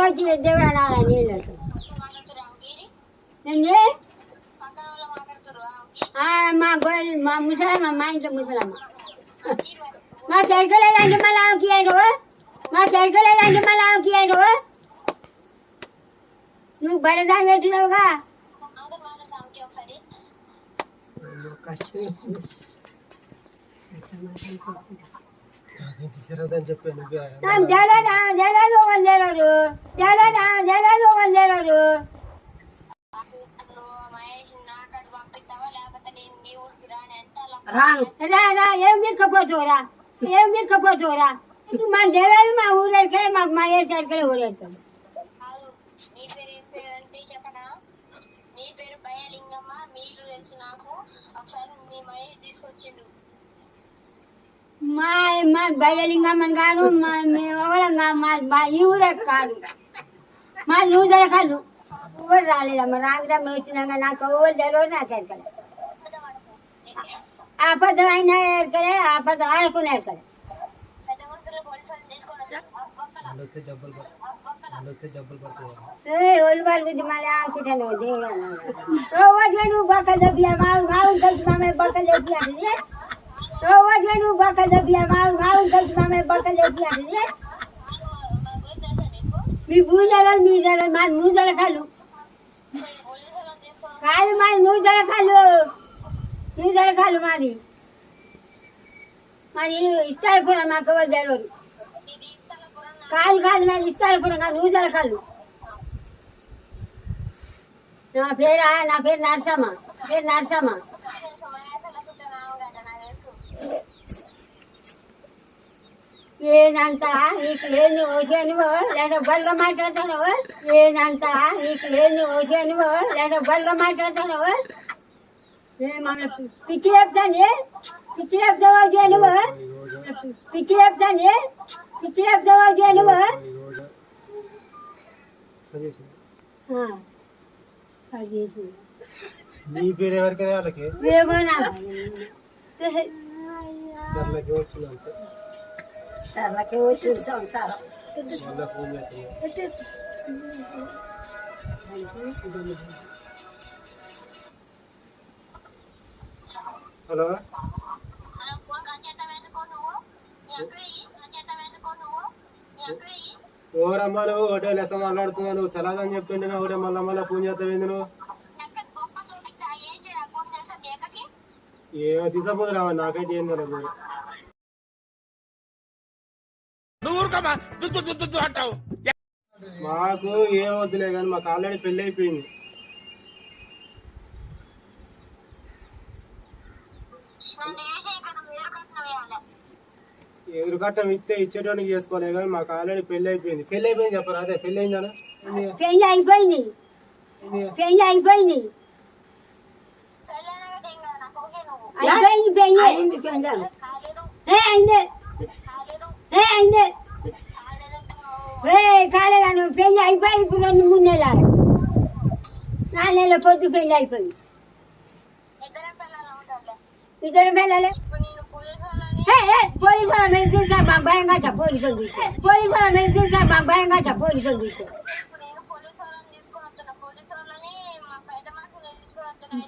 వచ్చి దేవుడు అనాలి నీళ్ళు ఏంది ఆ, మా గొడవ మా ముసలమ్మ మా ఇంట్లో ముసలమ్మ మా చెరకలేదంటే మళ్ళీ ఆమెకి ఇయ్యడు మా చెరకలేదంటే మళ్ళీ ఆమెకి ఇయ్యడు నువ్వు బలిదానం పెట్టినావుగా తిరగదని చెప్పి జలదా జలదు వాళ్ళు జలదా జలదు రాను. రా రా ఏం మిక్కపోతురా ఏం మిక్కపోతురా మా జలాలు మా ఊరేరికే మాకు మా ఏ సరికలే ఊరేరుతాం నీ పేరు ఏం పేరు అంటే చెప్పనా? నీ పేరు భయలింగమ్మ మీరు తెలుసు నాకు. ఒకసారి మీ మహేష్ తీసుకొచ్చిండు. మా మా బయలింగమ్మని కాదు మా మేము ఎవరం కాదు మా మా ఈ ఊరే కాదు. మా యూజల కాదు. ఎవరు రాలేదమ్మా? రామరామ వచ్చినాక నాకు ఎవరు తెలియదు నాకు ఎరకలే ఆపద అయినా ఎరకలే ఆపద ఆడకుండా ఎరకలే పెద్ద మనుషులు పోలీసులు తీసుకొని వచ్చారు ఒక్కల అందరికీ డబ్బులు పడుతుంది అందరికీ డబ్బులు పడుతుంది ఏ ఒళ్ళు పలుకుద్ది మళ్ళీ ఆడుకుంటాను దేవుడు అన్నాడు. రోజులో నువ్వు బక్కలు దొబ్బియా మావు మావు కలిసి మామే బక్కలు దొబ్బియాడు నువ్వు కలిసి మా మీ పూజలు మీ మా నూజల కళ్ళు కాదు మా నూజల కళ్ళు నూజల కళ్ళు మాది మాది ఇష్టాలపురం నాకు ఎవరు తెలియదు కాదు కాదు ఇస్తారు కూడా కాదు నూజల కళ్ళు నా పేరు నా పేరు నరసమ్మ పేరు నరసమ్మ తెలుసు మహేశ్వర చుట్టూ నామగడ్డ నాకు తెలుసు ఏదంతా నీకు ఏంది ఓచేనువో లేదా బల్గా మాట్లాడతానవో ఏదంతా నీకు ఏంది ఓచేనువో లేదా బల్గా మాట్లాడతానవో మమ్మల్ని పిచ్చి చెప్తాంది పిచ్చి చెప్తావో చేనువో పిచ్చి చెప్తాంది పిచ్చి చెప్తావో అది నీ పేరు ఎవరికైనా వాళ్ళకి ఏమోనా దాంట్లోకి వచ్చింది సంసారం చేస్తున్నా హలో ఎందుకో నువ్వు? ఒకటే లెస మాట్లాడుతున్నావు? నువ్వు తెలదని నువ్వు ఒకటే మళ్ళీ మళ్ళీ ఫోన్ చేస్తావు నువ్వు? ఏం ఏమో తీసుకుపోతురావా నాకైతే ఏం తెలియదు మాకు ఏం వద్దులే కానీ మాకు ఆల్రెడీ పెళ్ళి అయిపోయింది. ఎదురు కట్టం ఇస్తే ఇచ్చేటోనికి చేసుకోలే కానీ మాకు ఆల్రెడీ పెళ్ళి అయిపోయింది. పెళ్ళి అయిపోయింది చెప్పరా? అదే పెళ్ళి అయిందా పెళ్ళి అయిపోయింది. పెళ్ళి అయిపోయింది. అయిపోయింది పెళ్ళి. అయింది కాలేదు ఏ అయింది. కాలేదాను పెళ్ళి అయిపోయి ఇప్పుడు రెండు మూడు నెలలు. నాలుగు నెలల పొద్దు పెళ్ళి అయిపోయింది. ఇద్దరం పిల్లలు పోలీసు వాళ్ళ మీద చూసా మాకు భయం కట్ట పోలీసులు చూస్తే. పోలీసు వాళ్ళ మీద చూసా మాకు భయం కట్ట పోలీసులు నేను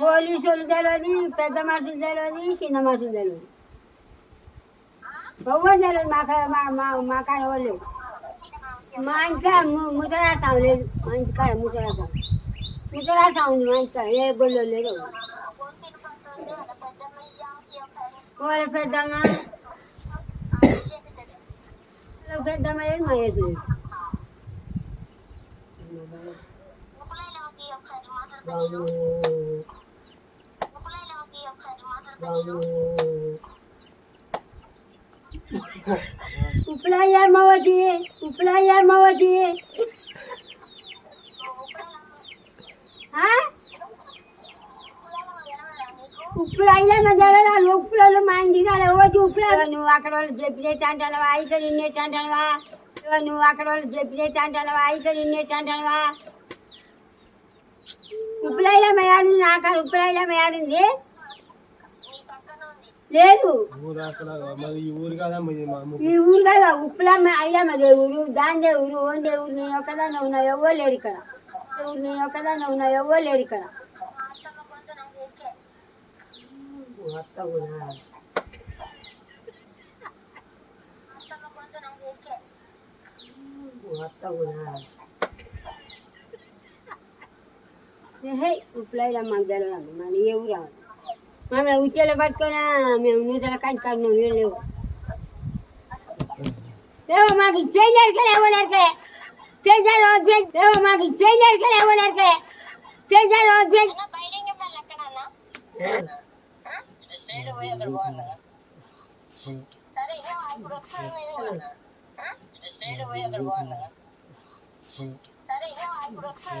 పోలీసు వాళ్ళు తెలియదు పెద్ద మనుషులు తెలియదు చిన్న మనుషులు తెలియదు ఎవరు తెలియదు మా మా మా కాడ వాళ్ళు మా ఇంకా ముసరాసం లేదు మా ఇంటికాడ ముసరాసం ముసరాసం ఉంది మా ఇంటికాడ ఏ గొల్లో లేదు వాళ్ళ పెద్దమ్మ వాళ్ళ పెద్దమ్మ లేదు మా ఏది లేదు ఉప్పులయ్య అమ్మవతి ఉప్పులయ్య అమ్మవతి ఉప్పులు అయ్యమ్మ జరగాలి ఉప్పులలో మా ఇంటికి రాలే వచ్చి ఉప్పులలో నువ్వు అక్కడ వాళ్ళు చెప్పినట్టు అంటావా ఇక్కడ ఇన్నట్టు అంటావా నువ్వు అక్కడ వాళ్ళు చెప్పినట్టు అంటావా ఇక్కడ ఇన్నట్టు అంటావా ఉప్పులయ్యమ్మ ఏడుంది అక్కడ ఉప్పులయ్యమ్మ ఏడుంది లేదు. ఈ ఊరు కదా ఉప్పులమ్మ అయ్యమ్మ దేవుడు దాని దేవుడు ఓన్ దేవుడు నేను ఒకదాన్ని ఉన్నా ఎవరు లేరు ఇక్కడ. దేవుడు నేను ఒకదాన్ని ఉన్నా ఎవరు లేరు ఇక్కడ. ఉప్పులైలా మాకు తెలియదు మళ్ళీ ఏ ఊరు రావాలి? మమ్మల్ని ఉచ్చేలో పట్టుకొని మేము నూతల కంచి నువ్వు లేవు లేవు మాకు చేయలేరు కదా ఎవరు ఎరకలే చేసారు లేవు మాకు చేయలేరు కదా ఎవరు ఎక్కడ అన్న సరే ఇక ఇప్పుడు ఒకసారి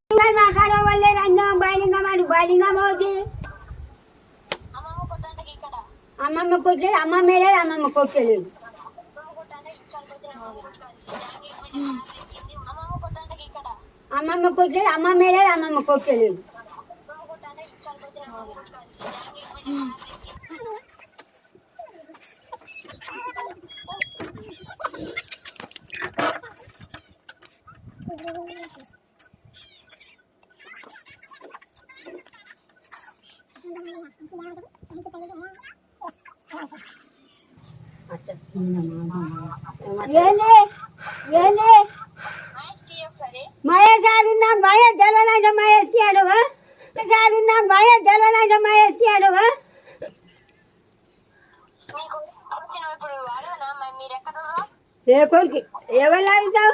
సరే ఇక ఇప్పుడు ఒకసారి మేము సరే అంకుల్ థ్యాంక్స్ అంకుల్ వస్తున్నా మేము రా ఏం చేస్తావు రా రామా మేము రా ఏం చేస్తావు రా మా ఈ మా కాడ వాళ్ళే రంజం బయలింగ మాడు బయలింగ మోతి అమ్మమ్మ కొట్టానికి ఇక్కడ అమ్మమ్మ కొట్టలేదు అమ్మమ్మ లేదు అమ్మమ్మ కొట్టలేదు అమ్మమ్మ ఏంది ఏంది మహేష్ సారు నాకు మహేష్ జలనాజ మహేష్కి అడుగు సారు నాకు మహేష్ జలనాజ అడుగు ఏ కొడుకు ఎవరు అడుగుతావు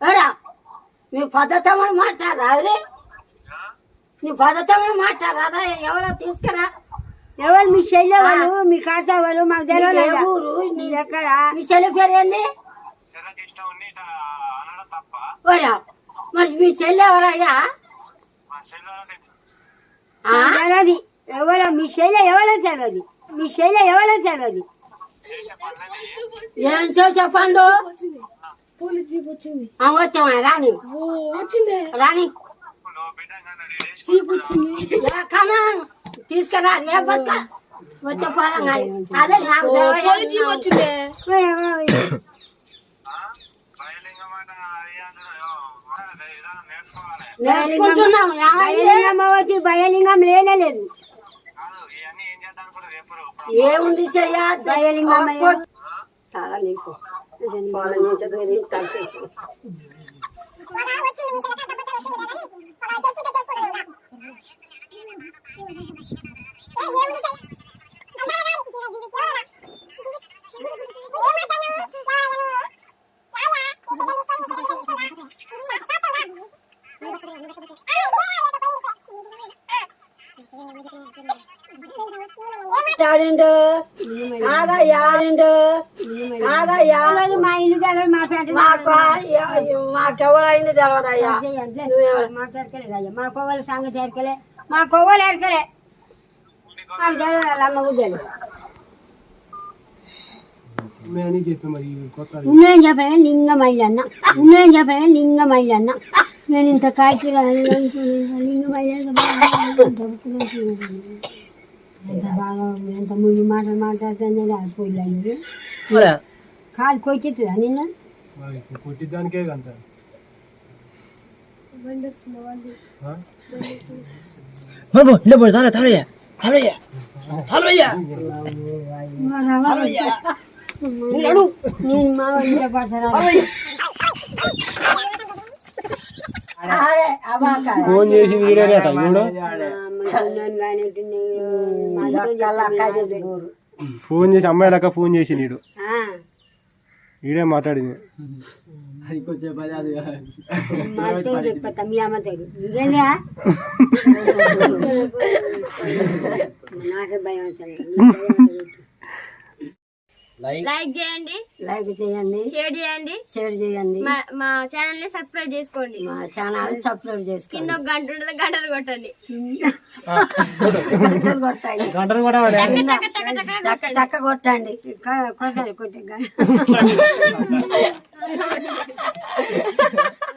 కాసేవాళ్ళు మీ కాసేవాళ్ళు మా చక్కదనం మీ పద్ధతి మాట్లాడరా నీ పద్ధతి మాట్లాడరా ఎవరో తీసుకురా. ఎవరు మీ చెల్లె వాళ్ళు మీ కాతా వాళ్ళు మాకు తెలియదు ఊరు మీరు ఎక్కడ? మీ చెల్లె పేరు ఏంది? ఓరా మరి మీ చెల్లె ఎవరయ్యా తెలియదు ఎవరో మీ చెల్లె ఎవరో తెలియదు మీ చెల్లె ఎవరో తెలియదు ఏం చేసే పండు పోలీస్ జీప్ వచ్చింది. రాని వచ్చింది. రాని జీప్ వచ్చింది. తీసుకురా వచ్చే పోదాం కానీ. అదే పోలీస్ జీప్ వచ్చింది. నేర్చుకుంటున్నాం. బయలింగం వచ్చి బయలింగం లేనలేదు ఏముంది చెయ్య? బయలింగం చాలా నీకు யாருண்டு ஆதா யாருண்டு కాదయ్యా మా ఇల్లు మా పేట మాకు మాకెవరైంది తెలియదయ్యా మాకు ఎరకలేదయ్యా మా కొవ్వల సంగతి ఎరకలే మా కొవ్వలు ఎరకలే మాకు తెలియదు అమ్మ బుద్ధలు నేను చెప్పి మరి ఈ కొత్త ఉన్నాయని చెప్పగా లింగమైలు అన్న నేను ఇంత కాకి లింగమైలు ఎంత బాగా ఎంత ముందు మాటలు మాట్లాడుతుంది అయిపోయింది కాలు కొచ్చుతుందా నిన్న మరి ఇప్పుడు పుట్టిద్దానికే అంత బండి వస్తుంది బండి ఆ? బాబు ఇలా పోయి తారే తారయ్య తారయ్య తారయ్య తారయ్య నడు నేను మా ఫోన్ చేసింది ఫోన్ చేసి అమ్మాయి లెక్క ఫోన్ చేసి నీడు. ఈడే మాట్లాడింది. నాకే భయం లైక్ లైక్ చేయండి. లైక్ చేయండి. షేర్ చేయండి. షేర్ చేయండి. మా మా ఛానల్ని సబ్స్క్రైబ్ చేసుకోండి. మా ఛానల్ సబ్స్క్రైబ్ కింద చేసుకోండి. ఒక గంట ఉంటుంది గంటలు కొట్టండి. గంటలు కొట్టండి. గంటలు కూడా వాడే. టక్క కొట్టండి. కొట్టండి. కొట్టే